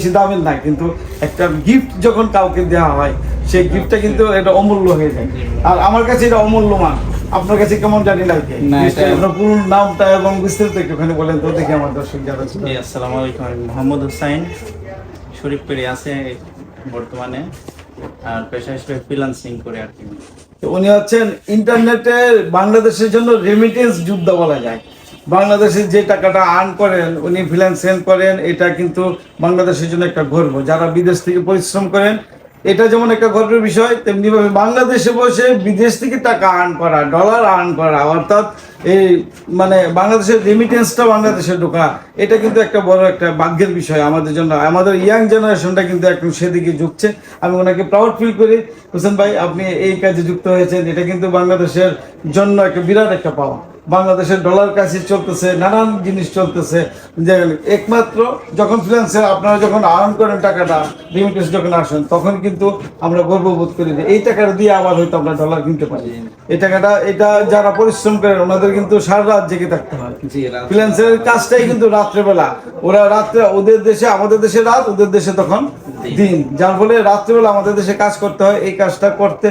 বেশি দামের না কিন্তু একটা গিফট যখন কাউকে দেওয়া হয় সেই গিফটটা কিন্তু এটা অমূল্য হয়ে যায়। আর আমার কাছে এটা অমূল্যমান। আপনার কাছে কেমন জানি লাগে। না, আপনার পুরো নামটা এবং বিস্তারিত একটুখানি বলেন তো দেখি আমার দর্শক যারা ছিল। আসসালামু আলাইকুম আমি মোহাম্মদ হুসাইন শরীফপুরে আছে বর্তমানে আর পেশা হিসেবে ফ্রিল্যান্সিং করে আর কি। তো উনি হচ্ছেন ইন্টারনেটে বাংলাদেশের জন্য রেমিটেন্স যুদ্ধ বলা যায়। বাংলাদেশের যে টাকাটা আর্ন করেন, উনি ফ্রিল্যান্সিং করেন, এটা কিন্তু বাংলাদেশের জন্য একটা গর্ব। যারা বিদেশ থেকে পরিশ্রম করেন, এটা যেমন একটা গর্বের বিষয়, তেমনিভাবে বাংলাদেশে বসে বিদেশ থেকে টাকা আর্ন করা ডলার আর্ন করা, অর্থাৎ এই মানে বাংলাদেশের রেমিটেন্সটা বাংলাদেশে ঢোকা, এটা কিন্তু একটা বড় একটা ভাগ্যের বিষয় আমাদের জন্য। আমাদের ইয়াং জেনারেশনটা কিন্তু এখন সেদিকে ঝুঁকছে। আমি ওনাকে প্রাউড ফিল করি। হোসেন ভাই, আপনি এই কাজে যুক্ত হয়েছেন, এটা কিন্তু বাংলাদেশের জন্য একটা বিরাট একটা পাওয়া। বাংলাদেশের ডলার কাছে চলতেছে নানান জিনিস চলতেছে। একমাত্র যখন ফ্রিল্যান্সে আপনারা যখন আর্ন করেন টাকাটা রিমিটেন্স যখন আসেন তখন কিন্তু আমরা গর্ববোধ করি যে এই টাকাটা দিয়ে আবার হয়তো আমরা ডলার কিনতে পারি। এই টাকাটা এটা যারা পরিশ্রম করেন ওনাদের কিন্তু সারা রাত জেগে থাকতে হয়। ফ্রিল্যান্সের কাজটাই কিন্তু রাত্রেবেলা। ওরা রাত্রে ওদের দেশে আমাদের দেশে রাত ওদের দেশে তখন দিন। যার ফলে রাত্রেবেলা আমাদের দেশে কাজ করতে হয় এই কাজটা করতে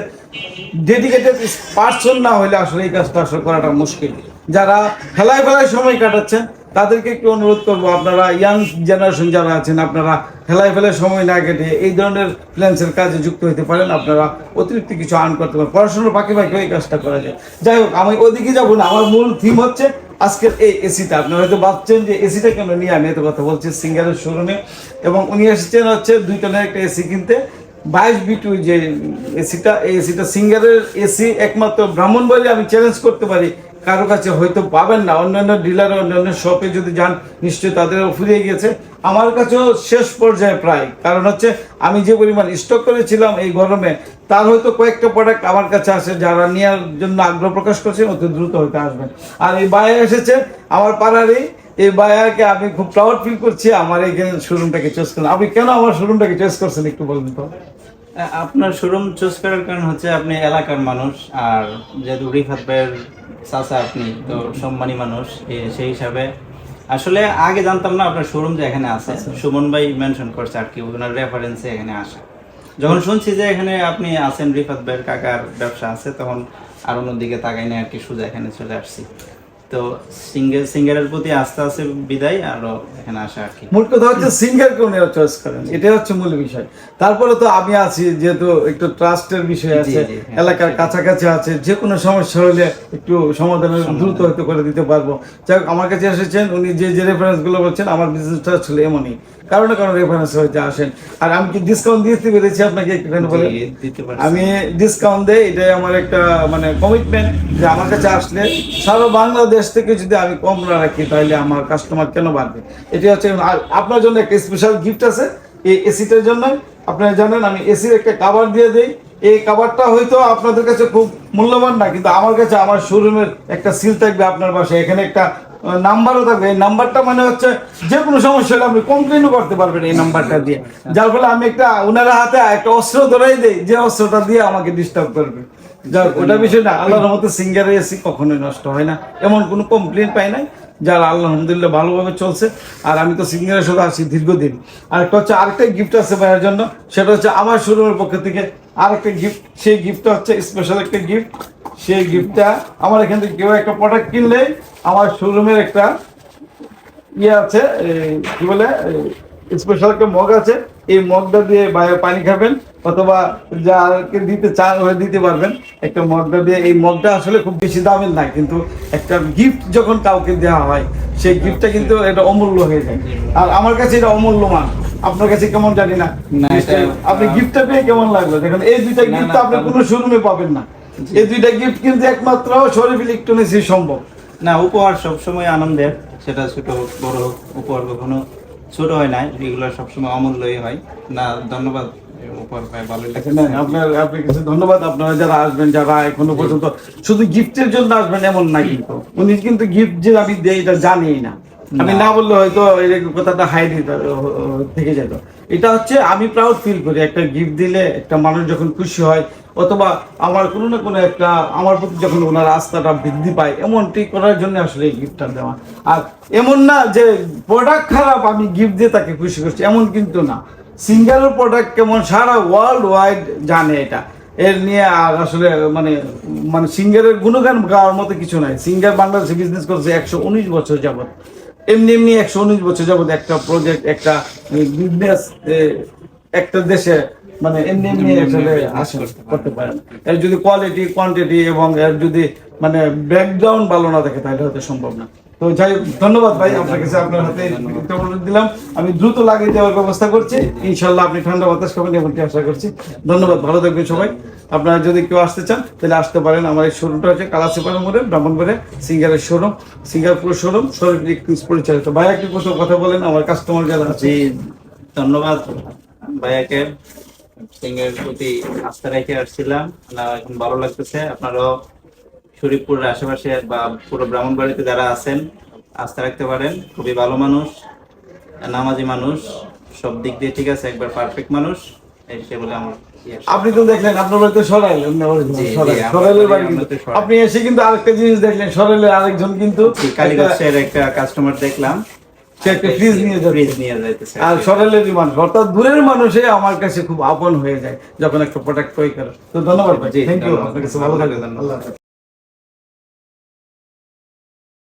ডেডিকেটেড পার্সন না হলে আসলে এই কাজটা আসলে করাটা মুশকিল। যারা খেলায় ফেলায় সময় কাটাচ্ছেন, তাদেরকে একটু অনুরোধ করব, আপনারা ইয়াং জেনারেশন যারা আছেন, আপনারা খেলায় ফেলায় সময় না কেটে এই ধরনের ফ্রিল্যান্সের কাজে যুক্ত হতে পারেন, আপনারা অতিরিক্ত কিছু আর্ন করতে পারেন। পড়াশোনার বাকি বাকি এই কাজটা করা যায়। যাই হোক, আমি ওদিকে যাব না, আমার মূল থিম হচ্ছে আজকের এই এসিটা আপনারা হয়তো ভাবছেন যে এসিটা কেন নিয়ে আমি এত কথা বলছি সিঙ্গারের শোরুমে এবং উনি এসেছেন হচ্ছে দুই টনের একটা এসি কিনতে। বাইশ বিটু যে এসিটা এসিটা সিঙ্গারের এসি একমাত্র ব্রাহ্মণবাড়ি আমি চ্যালেঞ্জ করতে পারি। কারও কাছে হয়তো পাবেন না। অন্যান্য ডিলার অন্যান্য শপে যদি যান, নিশ্চয়ই তাদের ফুরিয়ে গেছে। আমার কাছেও শেষ পর্যায়ে প্রায়। কারণ হচ্ছে, আমি যে পরিমাণ স্টক করেছিলাম এই গরমে, তার হয়তো কয়েকটা প্রোডাক্ট আমার কাছে আসে, যারা নেওয়ার জন্য আগ্রহ প্রকাশ করছেন, অতি দ্রুত হয়তো আসবেন। আর এই বায়া এসেছে, আমার পাড়ারই এই বায়াকে আমি খুব প্রাউড ফিল করছি আমার এখানে শোরুমটাকে চয়েস করলেন আপনি কেন আমার শোরুমটাকে চয়েস করছেন একটু বলবেন তো? আপনার শোরুম চুজ করার কারণ হচ্ছে আপনি এলাকার মানুষ আর যেহেতু রিফাত ভাইয়ের চাচা আপনি তো সম্মানী মানুষ সেই হিসাবে। আসলে আগে জানতাম না আপনার শোরুম যে এখানে আছে। সুমন ভাই মেনশন করছে আর কি ওনার রেফারেন্সে এখানে আসা। যখন শুনছি যে এখানে আপনি আছেন রিফাত ভাইয়ের কাকার ব্যবসা আছে তখন আর অন্যদিকে তাকাই নিয়ে আর কি সোজা এখানে চলে আসছি। তো সিঙ্গেল সিঙ্গারের প্রতি আস্থা আছে বিদায় আরও এখানে আসা আর কি। মূল কথা হচ্ছে সিঙ্গার কোন চয়েস করেন এটাই হচ্ছে মূল বিষয়। তারপরে তো আমি আছি যেহেতু একটু ট্রাস্টের বিষয় আছে হ্যাঁ। এলাকার কাছাকাছি আছে যে কোনো সমস্যা হলে একটু সমাধানের দ্রুত হয়তো করে দিতে পারব। যাই হোক, আমার কাছে এসেছেন উনি যে যে রেফারেন্সগুলো বলছেন আমার বিজনেসটা ছিল এমনই। কারণে কারণ রেফারেন্স হয়েছে আসেন। আর আমি কি ডিসকাউন্ট দিতে পেরেছি আপনাকে একটুখানি বলে আমি ডিসকাউন্ট দেই এটাই আমার একটা মানে কমিটমেন্ট যে আমার কাছে আসলে সারা বাংলাদেশ থেকে যদি আমি কম না রাখি, তাহলে আমার কাস্টমার কেন বাড়বে? এটি হচ্ছে আপনার জন্য একটা স্পেশাল গিফট আছে, এই এসিটার জন্য আপনারা জানেন, আমি এসির একটা কাভার দিয়ে দিই। এই কাভারটা হয়তো আপনাদের কাছে খুব মূল্যবান না, কিন্তু আমার কাছে আমার শোরুমের একটা সিল থাকবে আপনার বাসায় এখানে একটা নাম্বারও থাকবে। এই নাম্বারটা মানে হচ্ছে যে কোনো সমস্যা হলে আপনি কমপ্লেনও করতে পারবেন এই নাম্বারটা দিয়ে। যার ফলে আমি একটা ওনারা হাতে একটা অস্ত্র ধরাই দেই, যে অস্ত্রটা দিয়ে আমাকে ডিস্টার্ব করবে। ওটা বিষয় না, আল্লাহর মতো সিঙ্গারে এসি কখনোই নষ্ট হয় না। এমন কোনো কমপ্লেন পাই নাই, যার আল্লাহ আলহামদুলিল্লাহ ভালোভাবে চলছে। আর আমি তো সিঙ্গারের সাথে আছি দীর্ঘদিন। আর একটা হচ্ছে, আরেকটা গিফট আছে ভাইয়ের জন্য, সেটা হচ্ছে আমার শোরুমের পক্ষ থেকে আরেকটা গিফট সেই গিফটটা হচ্ছে স্পেশাল একটা গিফট সেই গিফটটা আমার এখান থেকে কেউ একটা প্রোডাক্ট কিনলে আমার শোরুমের একটা ইয়ে আছে কি বলে স্পেশাল একটা মগ আছে। এই মগটা দিয়ে বাইরে পানি খাবেন অথবা যাকে দিতে চান ওরা দিতে পারবেন। একটা মগটা দিয়ে এই মগটা আসলে খুব বেশি দামের না কিন্তু একটা গিফট যখন কাউকে দেওয়া হয় সেই গিফটটা কিন্তু এটা অমূল্য হয়ে যায়। আর আমার কাছে এটা অমূল্যমান। আপনার কাছে কেমন জানি না। আপনি গিফটটা পেয়ে কেমন লাগল? দেখেন এই দুইটা গিফট আপনি কোনো শোরুমে পাবেন না। এই দুইটা গিফট কিন্তু একমাত্র শরীফ ইলেকট্রনিক্সই সম্ভব। না উপহার সবসময় আনন্দের সেটা ছোট হোক বড় হোক উপহার কখনো ছোট হয় না এগুলো সবসময় অমূল্যই হয়। না ধন্যবাদ আচ্ছা, আপনার আপনি কাছে ধন্যবাদ আপনারা যারা আসবেন যারা এখনও পর্যন্ত শুধু গিফটের জন্য আসবেন এমন না কিন্তু। উনি কিন্তু গিফট যে আমি দেই এটা জানি না। আমি না। বললে হয়তো কথাটা হাইড থেকে যেত। এটা হচ্ছে আমি প্রাউড ফিল করি একটা গিফট দিলে একটা মানুষ যখন খুশি হয় অথবা আমার কোনো না কোনো একটা আমার প্রতি যখন ওনার আস্থাটা বৃদ্ধি পায় এমনটি করার জন্য আসলে এই গিফটটা দেওয়া। আর এমন না যে প্রোডাক্ট খারাপ আমি গিফট দিয়ে তাকে খুশি করছি এমন কিন্তু না। সিঙ্গেল প্রোডাক্ট কেমন সারা ওয়ার্ল্ড ওয়াইড জানে এটা। এর নিয়ে আর আসলে মানে মানে সিঙ্গারের গুণগান গাওয়ার মতো কিছু নাই। সিঙ্গার বাংলাদেশে বিজনেস করছে একশো উনিশ বছর যাবত এমনি এমনি একশো উনিশ বছর যাবত একটা প্রজেক্ট একটা বিজনেস একটা দেশে মানে এমনি এমনি আসলে আসে করতে পারে। এর যদি কোয়ালিটি কোয়ান্টিটি এবং এর যদি মানে ব্যাকগ্রাউন্ড ভালো না থাকে তাহলে হয়তো সম্ভব না। তো যাই ধন্যবাদ ভাই আপনার কাছে আপনার হাতে দিলাম। আমি দ্রুত লাগিয়ে দেওয়ার ব্যবস্থা করছি। ইনশাল্লাহ আপনি ঠান্ডা বাতাস খাবেন এমনটি আশা করছি। ধন্যবাদ ভালো থাকবেন সবাই। আপনারা যদি কেউ আসতে চান, তাহলে আসতে পারেন। আমার এই শোরুমটা হচ্ছে কালাসিপাড়া মোড়ে ব্রাহ্মণবাড়ে সিঙ্গারের শোরুম সিঙ্গারপুর শোরুম শরীর পরিচালিত। ভাই একটি প্রশ্ন কথা বলেন, আমার কাস্টমার যারা আছে। ধন্যবাদ। ভাইয়াকে সিংহের প্রতি আস্থা রেখে আসছিলাম। এখন ভালো লাগতেছে। আপনারাও শরীফপুরের আশেপাশে বা পুরো ব্রাহ্মণবাড়িতে যারা আছেন, আস্থা রাখতে পারেন। খুবই ভালো মানুষ, নামাজি মানুষ, সব দিক দিয়ে ঠিক আছে, একবার পারফেক্ট মানুষ। আমার ইয়ে। আপনি তো দেখলেন আপনার বাড়িতে সরাইল সরাইলের বাড়ি। আপনি এসে কিন্তু আরেকটা জিনিস দেখলেন সরাইলের আরেকজন কিন্তু কালীগঞ্জের একটা কাস্টমার দেখলাম সে একটা fridge নিয়ে যাচ্ছে। ফ্রিজ নিয়ে যাইতেছে আর সরেলেরই মানুষ অর্থাৎ দূরের মানুষে আমার কাছে খুব আপন হয়ে যায় যখন একটা প্রোডাক্ট ক্রয় করে তো ধন্যবাদ ভাই থ্যাংক ইউ আপনাকে আপনার কাছে ভালো থাকবে। আল্লাহ